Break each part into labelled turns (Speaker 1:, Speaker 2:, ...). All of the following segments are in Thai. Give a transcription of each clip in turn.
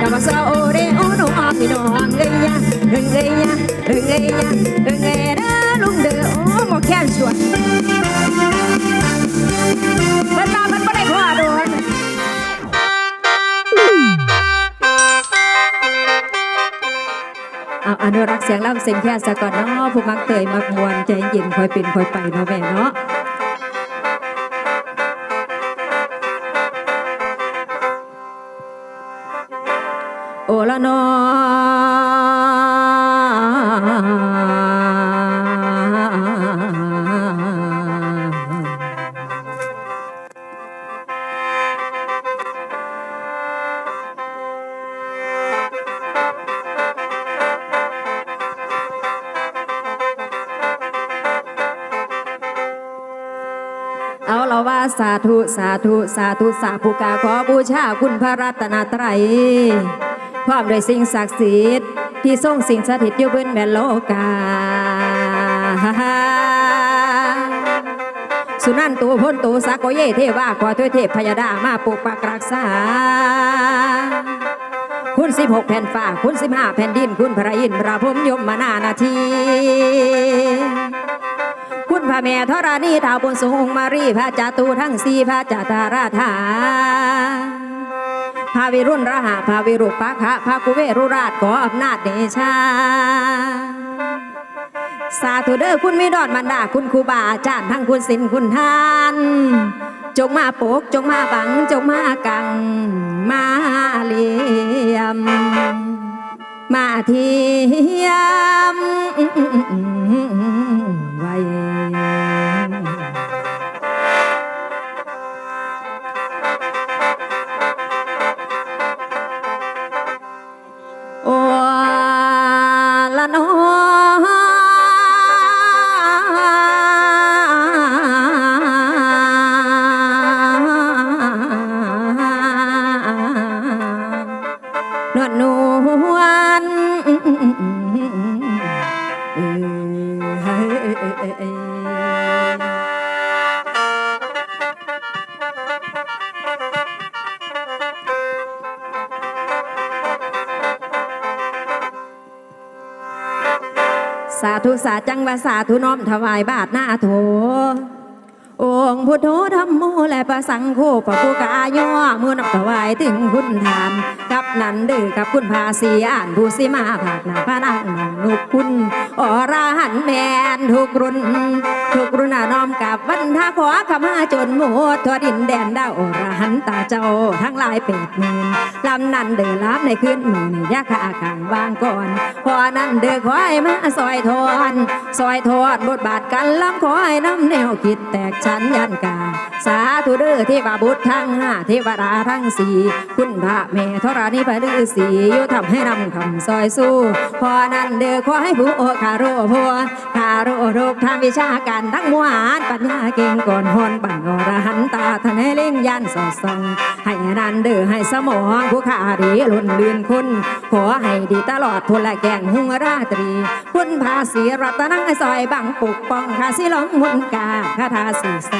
Speaker 1: ดาวาซาโอเรโอโนอาพี่น้องเอ้ยยะเอ้ยเอ้ยยะเอ้ยเอ้ยยะเอ้ยเอ้ยเด้อลุงเด้อโมแค้นสวนมาเพิ่นบ่ได้พ่อโดนเอาอนุรักษ์เสียงล่ำเสียงแค่สะก่อนเนาะผู้มักเตยมักมวนใจเย็นคอยเป็นคอยไปเนาะแม่เนาะ ว่าสาธุสาธุสาธุสาธุกาขอบูชาคุณพระรัตนตรัยพร้อมด้วยสิ่งศักดิ์สิทธิ์ที่ทรงสิ่งสถิตอยู่บนแม่โลกา สุนันตูพ้นตูสากโกเยเทวาขอถ้วยเทพพยาดามาปกปักรักษา คุณสิบหกแผ่นฟ้าคุณสิบห้าแผ่นดิน คุณพระอินทร์พระพรหมยมมานานาที แม่ธรณีท้าวบนสูงมารีพระจาตูทั้งสี่พระจาตาราธาพระวิรุณระหะพระวิรุปักขะพระกุเวรุราชขออำนาจเดชา สาธุเด้อคุณมีดอดมันดาคุณครูบาอาจารย์ทั้งคุณศิลคุณทาน จงมาปกจงมาบัง จงมากัง มาเลียม มาเทียม สาธุสาจังวาสาธุน้อมถวายบาทหน้าโถองค์พุทโธธรรมโมและประสังโฆพระผู้กายอมือนับถวายถึงคุณทาน กับนันเดือกับคุณภาษีอ่านผู้สิมาผากหนาพระนางนองนุกคุณอราหันต์แมนทุกรุ่น ทุกรุ่นนนอมกับวันทาขอขมาจนหมดทั่วดินแดนดาวอรหันตาเจ้าทั้งหลายเป็ดหมื่นลำนันเดือลับในคืนมือในยาขาขางวางก่อนพอนั้นเดือขอให้มาซอยทอนซอยทอดบทบาทกันลำขอให้น้ำแนวคิดแตกฉันยันกา สาธุเด้อเทวบุตรทั้งห้าเทวดาทั้งสี่คุณพระแม่ธรณีพระฤาษีอยู่ทำให้นำคำซอยสู้พอนั้นเด้อขอให้ผู้โอคาโรพัวคาโรโรคทางวิชาการทั้งมวลปัญญาเก่งก่อนฮอนบันอรหันตาทนให้เล่งยันสอดส่องให้นันเด้อให้สมองผู้ขาดีลุ่นเลือนคุณขอให้ดีตลอดพละแกงหุงราตรีคุณภาษีรัตนังซอยบังปกป้องข้าสิหลงมุนกาคาถาสีใส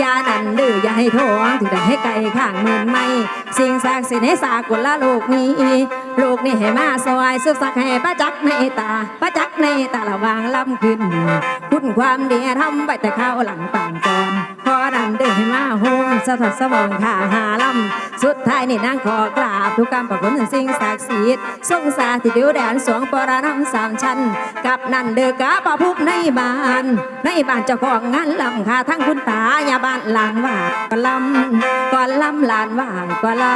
Speaker 1: ยานันเดืออย่าให้ท้องถึงได้ให้ไก่ข้างมื่นไม่สิ่งศักดิ์สิทธิ์ให้สากลลูกนี้ ลูกนี่ให้มาซอยสุขสักดิ์ให้ประจักษ์ในตาประจักษ์ในตาระวางลำขึ้น คุณความดีทำไปแต่ข้าวหลังต่างก่อน พอดันเดินมาโฮมสะทดสมองขาหาลำสุดท้ายนี่นางขอกราบทุกกรรมประคุณสิ่งศักดิ์สิทธิ์ทรงสาธิตดิวแดนสวงปรนำสามชั้นกับนันเดือกะปะพุกในบ้าน ในบ้านเจ้าของงานลำค่าทั้งคุณตายาบ้านหลานว่าก็ลำก็ลำหลานว่าก็ลำ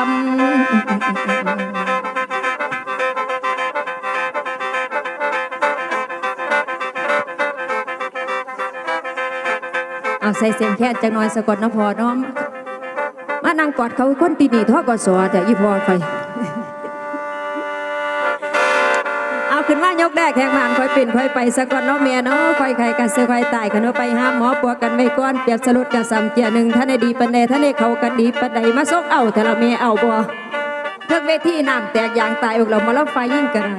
Speaker 1: ใส่เสียงแค่จังน้อยสะกดนะพอเน้อมมานั่งกอดเขาคนตีนีท่อกอสอแต่อีพอคอยเอาขึ้นมายกแดกแข่งมานคอยปิ่นคอยไปสะกดเนาะเมียเนาะคอยไข่กันเสือคอยตายกันเนาะไปห้ามหมอปัวกันไม่ก้อนเปียกสลุดกันสามเจียหนึ่งท่านได้ดีปันใดท่านได้เขากันดีปันใดมาซกเอาแต่ละเมียเอาบ่เพื่อเวทีน้ำแตกยางตายอกเรามาแล้วไฟยิ่งกระไร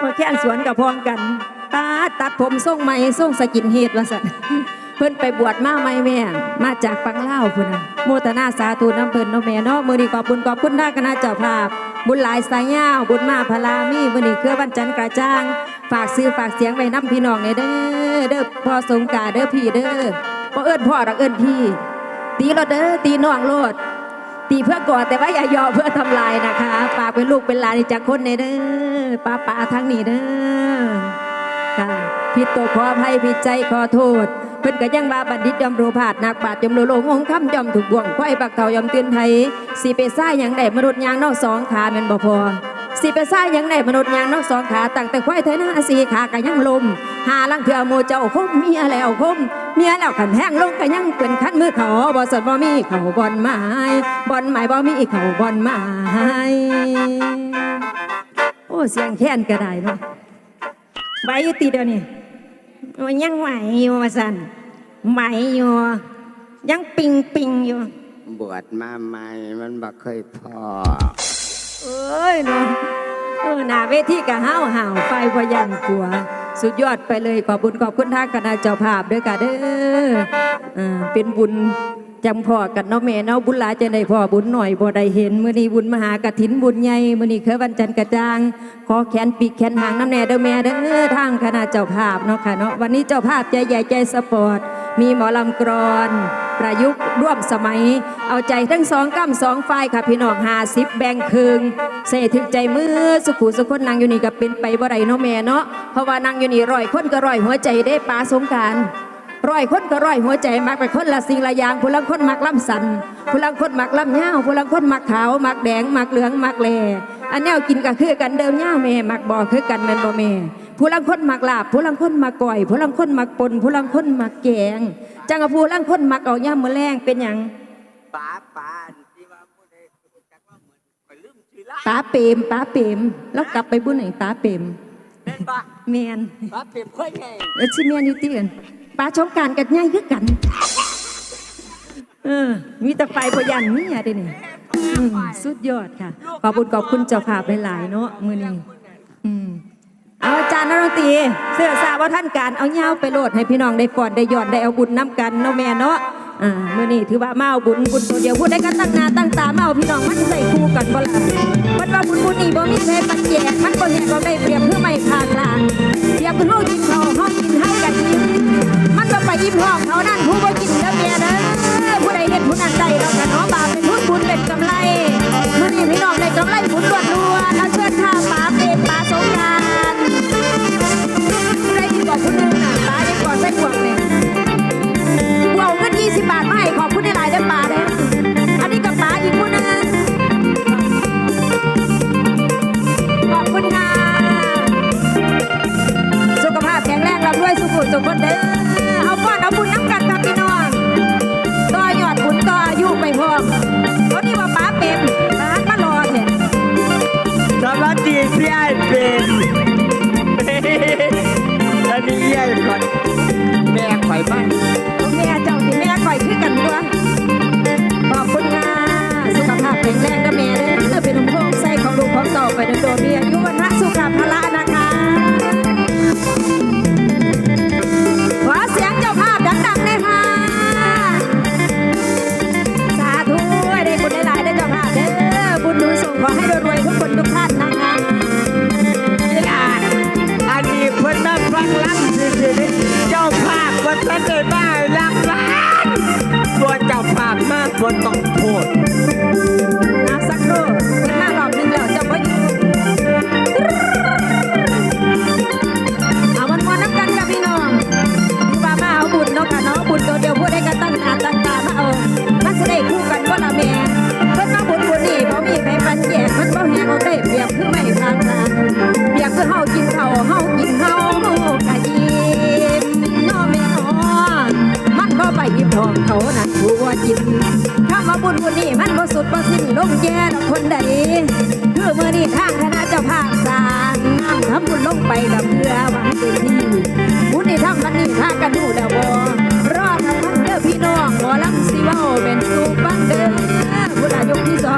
Speaker 1: พอแค่นสวนกับพร้อมกันตาตัดผมทรงใหม่ทรงสกินเฮดว่าสัน เพิ่นไปบวชมาไหมแม่ มาจากฟังเล่าพุ่นน่ะโมทนาสาธุน้ำเพิ่นเนาะแม่เนาะมือนี้ขอบคุณขอบคุณทางคณะเจ้าภาพ บุญหลายสายยาวบุญมาพลามีมือนี้เครือวันจันทร์กระจ่าง ฝากซื้อฝากเสียงไว้น้ำพี่น้องในเด้อเด้อพ่อสงกราเด้อพี่เด้อบ่เอิ้นพ่อดอกเอิ้นพี่ ตีโลดเด้อตีน้องโลดตีเพื่อกอดแต่ว่าอย่ายอเพื่อทำลายนะคะฝากเป็นลูกเป็นหลานจากคนในเด้อป้าป้าทั้งนี้เด้อค่ะผิดตัวขออภัยผิดใจขอโทษ พิ่นก็ยังว่าบัณฑิตยอมรู้ผาดนักบาดยอมรู้โลงงคำยอมถูกบ่วงควายบักเต่ายอมเตือนไทยสีไปซ่าหยังได้มนุษย์ยางนอกสองขาแม่นบ่พอสีไปซ่าหยังได้มนุษย์ยางนอกสองขาตั้งแต่ควายไทยหน้าสีขาก็ยังลม หาลังเถื่อโมเจ้าคมเมียแล้วคมเมียแล้วขันแห้งลงก็ยังเป็นคันมือเขาบ่สนบ่มีเขาบอนไม้บ่อนไม้บ่มีเขาบอนไม้โอ้เสียงแค้นก็ได้เนาะใบยู่ตีเดี๋ยวนี่โอ้ยังไหวอยู่ว่าสัน ไหวอยู่ ยังปิงปิงอยู่
Speaker 2: บวชมาใหม่มันบ่เคยพอ
Speaker 1: เอ้ยเนาะเออหน้าเวทีกะห้าวห่าวไฟพยันกลัว สุดยอดไปเลยขอบบุญขอบคุณทางคณะเจ้าภาพด้วยกันเด้ออ่าเป็นบุญ จำพ่อกันเนาะแม่เนาะบุญหลายจะได้พ่อบุญหน่อยบ่ได้เห็นมื้อนี้บุญมหากฐินบุญใหญ่มื้อนี้คือวันจันทร์กระจาง ขอแขนปีกแขนหางน้ำแน่เด้อแม่เด้อทางคณะเจ้าภาพเนาะค่ะเนาะวันนี้เจ้าภาพใจใหญ่ใจสปอร์ตมีหมอลำกรอน ประยุกต์ร่วมสมัย เอาใจทั้งสองกำสองฝ่ายค่ะพี่น้องหาสิบแบ่งครึ่งเสถึงใจมือสุขุสุขคนนางอยู่นี่ก็เป็นไปบ่ได้เนาะแม่เนาะเพราะว่านางอยู่นี่ร้อยคนก็ร้อยหัวใจได้ปลาสงการ ร้อยคนก็ร้อยหัวใจมักไปคนละสิ่งละอย่างผู้ลังคนมักล่ำสันผู้ลังคนมักล่ำเงาวผู้ลังคนมักขาวมักแดงมักเหลืองมักแลอันแนวกินก็คือกันเดิมเงาวแม่มักบ่อคือกันแม่นบ่แม่ผู้ลังคนมักลาบผู้ลังคนมักก่อยผู้ลังคนมักปนผู้ลังคนมักแกงจังกับผู้ลังคนมักเอาย่ามมื้อแรงเป็นหยัง
Speaker 2: ป้าป้าที่ว่าผู้ใดรู้จักว่าเหมือนข่อยลืมชื่อละ
Speaker 1: ป้าเปรมป้าเปรมแล้วกลับไปบุญไหนป้าเปรม
Speaker 2: เป็นป้า
Speaker 1: เมียน
Speaker 2: ป้าเปลี่ยนค่อยไง
Speaker 1: เออชิเมียนอยู่ที่อื่น ป้าชมการกันง่ายคือกัน เออ มีแต่ไฟพยันนี่อะเดนี่อืมสุดยอดค่ะ ขอบคุณขอบคุณเจ้าภาพหลายๆเนาะมือนี้อืมเอาอาจารย์นรตีเสื้อสาว่าท่านการเอาเงาไปโลดให้พี่น้องได้ก่อนได้ย้อนได้เอาบุญน้ำกันเนาะแม่เนาะอ่ามื้อนี้ถือว่ามาเอาบุญบุญตัวเดียวพูดได้กันตั้งนาตั้งตามาเอาพี่น้องมันใส่คู่กันบ่ล่ะมันว่าบุญบุญนี่บ่มีใครปันแจกมันบ่แหกบ่ได้เปรียบเพื่อไม่ขาดลางเปรียบคือเฮากินข้าวเฮา ยิ้มห้องเขานั่นผู้บ่กินเด้อแม่เด้อผู้ใดเฮ็ดผู้นั้นได้แล้วกันเนาะบาปเป็นทุนบุญเป็นกำไรมื้อนี้พี่น้องได้กำไรบุญล้วนๆแล้วเชิญข้าป๋าเป็นป๋าสงกรานต์ผู้ใดที่บอกผู้นึงน่ะป๋าได้ก่อนใส่ขวดนี่กูเอาเงิน20บาทมาให้ขอบคุณในหลายๆเด้อป๋าเด้ออันนี้กับป๋าอีกคนนึงขอบคุณค่ะสุขภาพแข็งแรงรับด้วยสุขุสุขคนเด้อ
Speaker 2: สวัสดีพี่ไอ้เป็นอันนี้ยายข่อยแม่ข่อยบ้าง
Speaker 1: แม่เจ้าที่แม่คอยคือกันตัวขอบคุณค่ะสุขภาพแข็งแรงนะแม่เด้อเป็นหุ่มโพงใส่ของลูกของเต่าไปโดนๆมีอายุวันนะสุขภาระนะคะขอเสียงเจ้าภาพดังๆเลยค่ะสาธุได้บุญหลายๆได้เจ้าภาพเด้อบุญหนุนส่งขอให้รวยๆทุกคนทุกท่านนะคะา
Speaker 2: พว่าท่านได้มาลังล้านตัวจับ
Speaker 1: ปากมากบนต้องโทษ บ่สิ้นลงแย่ดอกคนใดคือเมื่อนี้ทางคณะเจ้าภาพสร้างน้ำทำบุญลงไปกับเพื่อหวังเต็มที่บุญนี่ทำมันนี่พากันดูแล้วบ่รอดทันเด้อพี่น้องหมอลำสิเว้าเป็นสูฟังเด้อบุญอายุที่สอง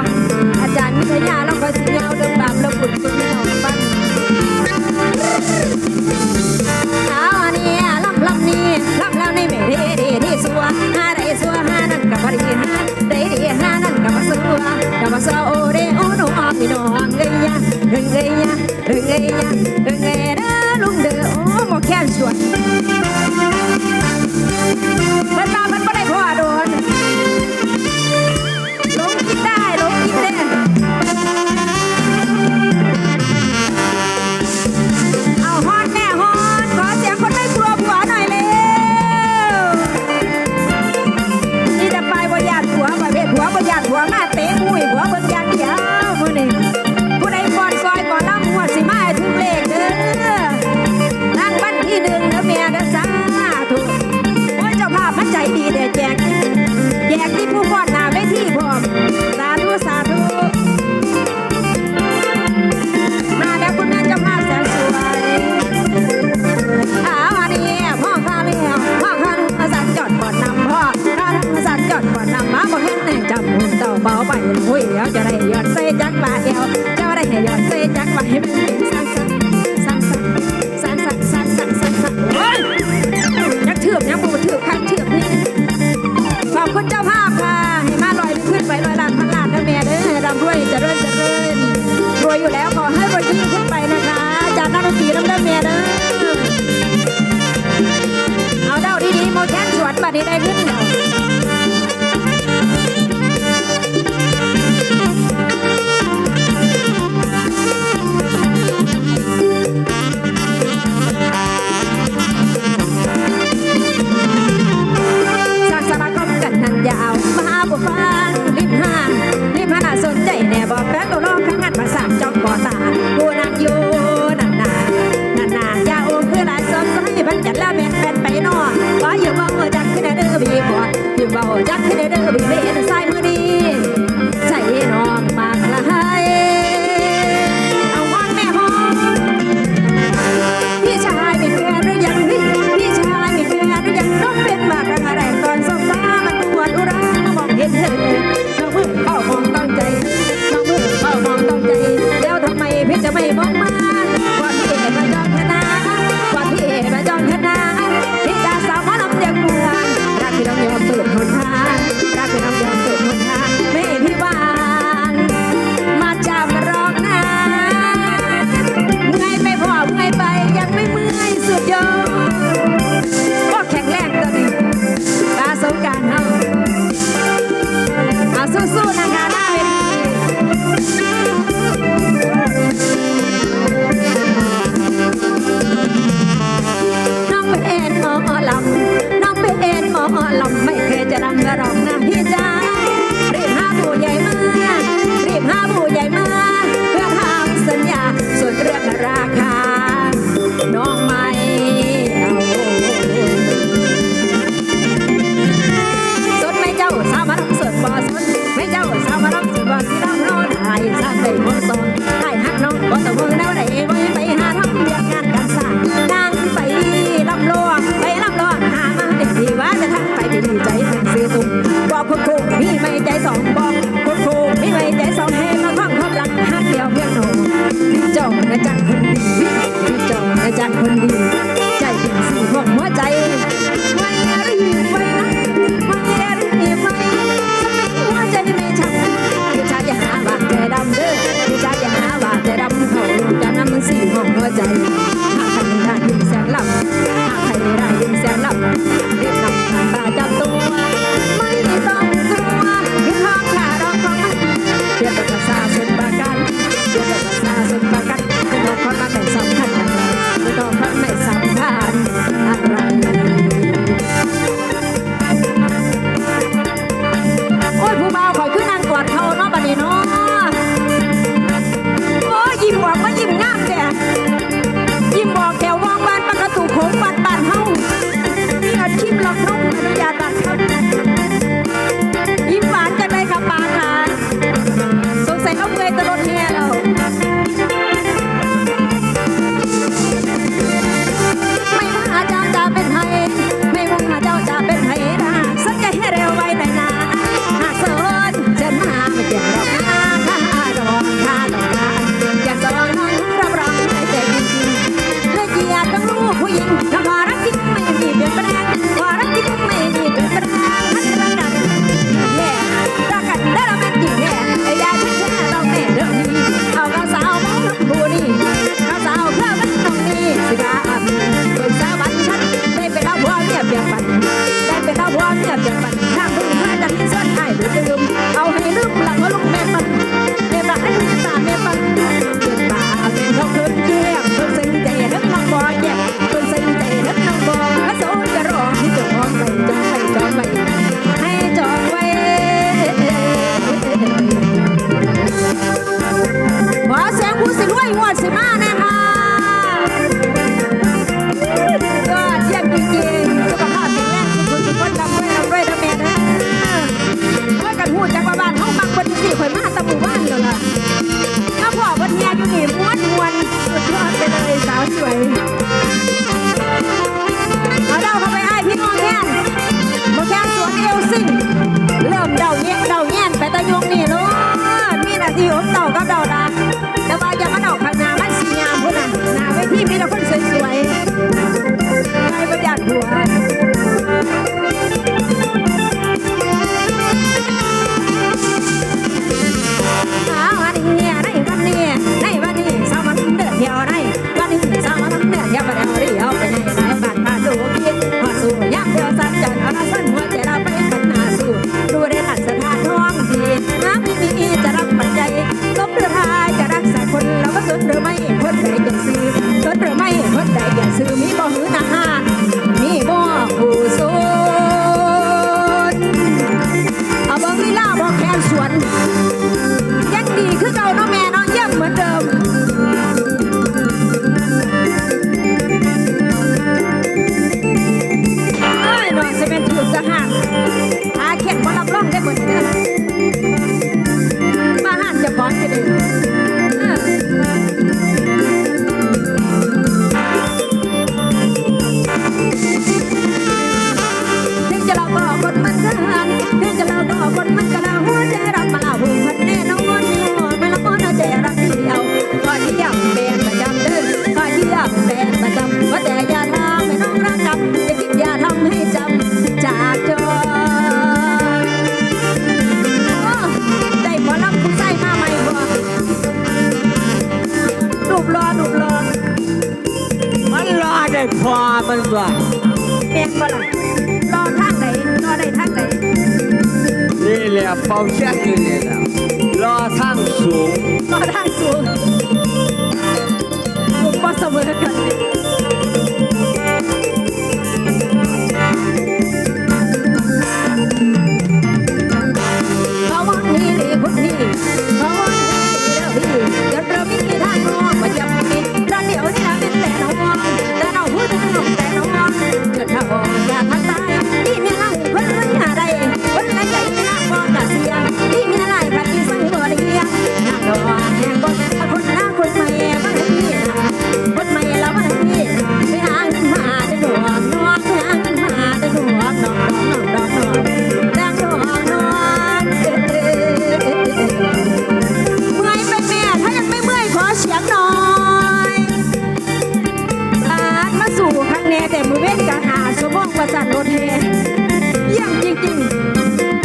Speaker 1: 我等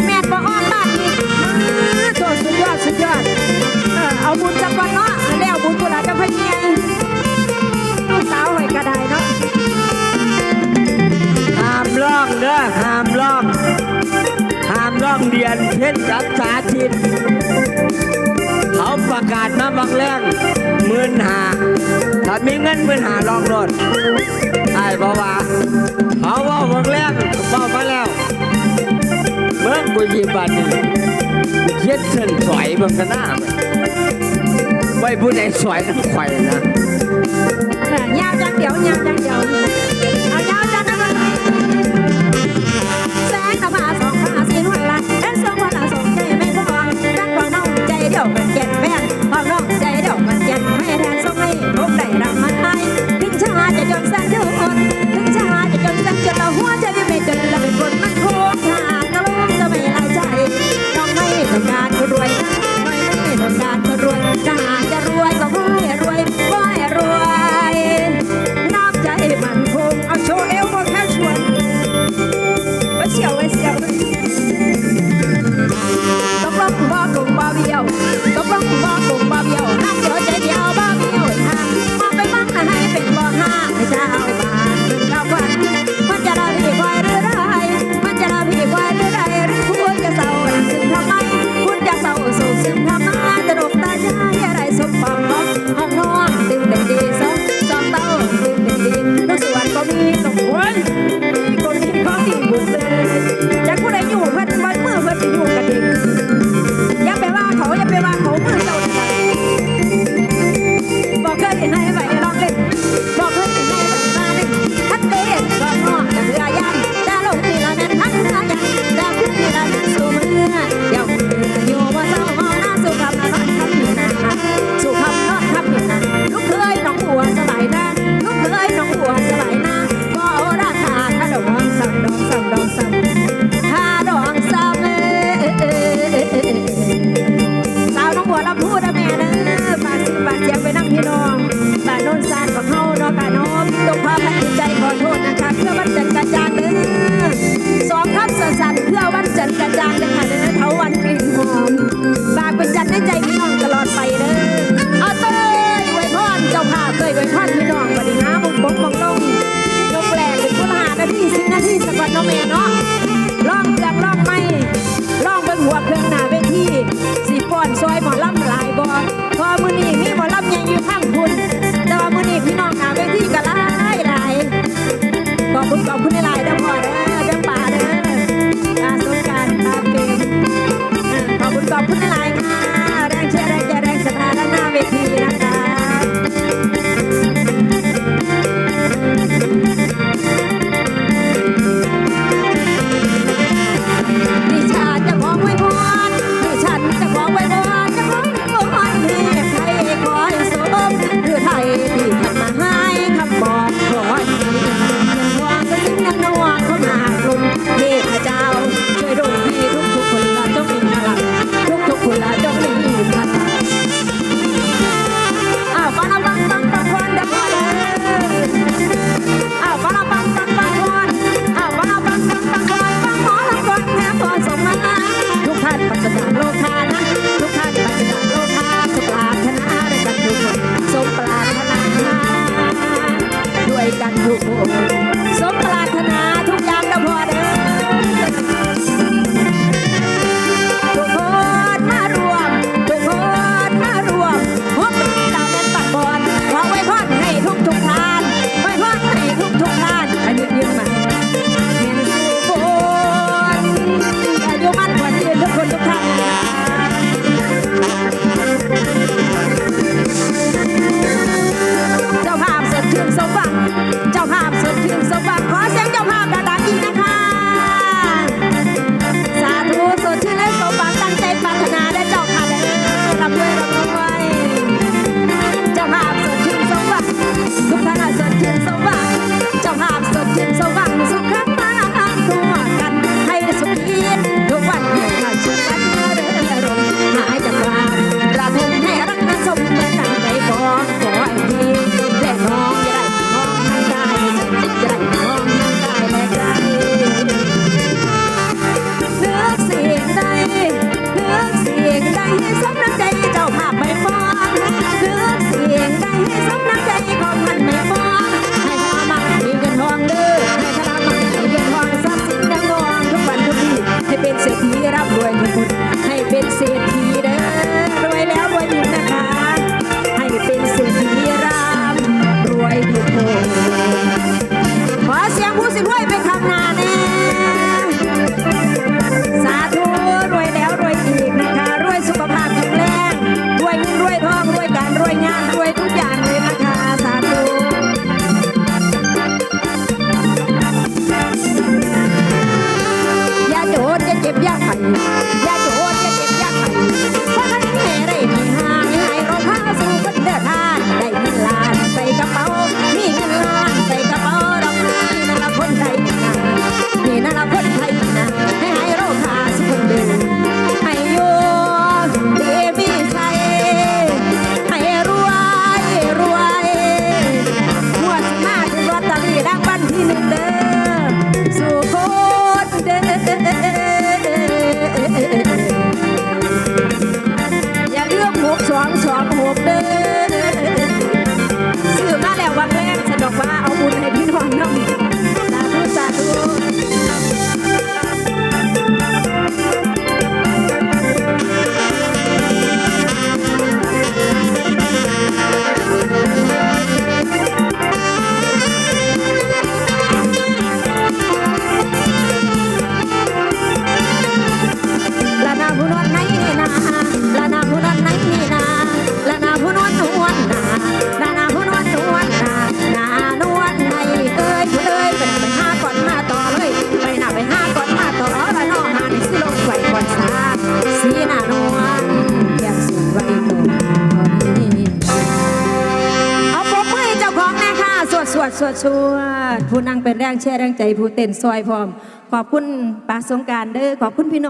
Speaker 1: แม่ก็ออมอีตัวสุดยอดสุดยอด เออเอาบุญจักวันเนาะแล้วบุญกุหลาบจะพลียงลูกสาหอยกระไดเนาะห้ามล่องเด้อห้ามล่องห้ามล่องเรียนเพ่นกับสาชิตเขาประกาศมาบางเรื่องมื่นหาถ้ามีเงินมื่นหาลองโด
Speaker 2: นไอ้
Speaker 1: บ่าวา
Speaker 2: เขา
Speaker 1: ว่าบางเรื่องบอกมาแล้ว บ่ย
Speaker 2: บันย็ดเส้นสวยบังกะหน้ามัไม่ผู้ใดสวยทั้งไข่นะ
Speaker 1: เออยาวจังเดียวยาวจังเดียวเอายาวจ มาพันใจขอโทษ Now when แช่แรงใจผู้เต้นซอยพร้อม ขอบคุณป้าสงการเด้อขอบคุณพี่น้อง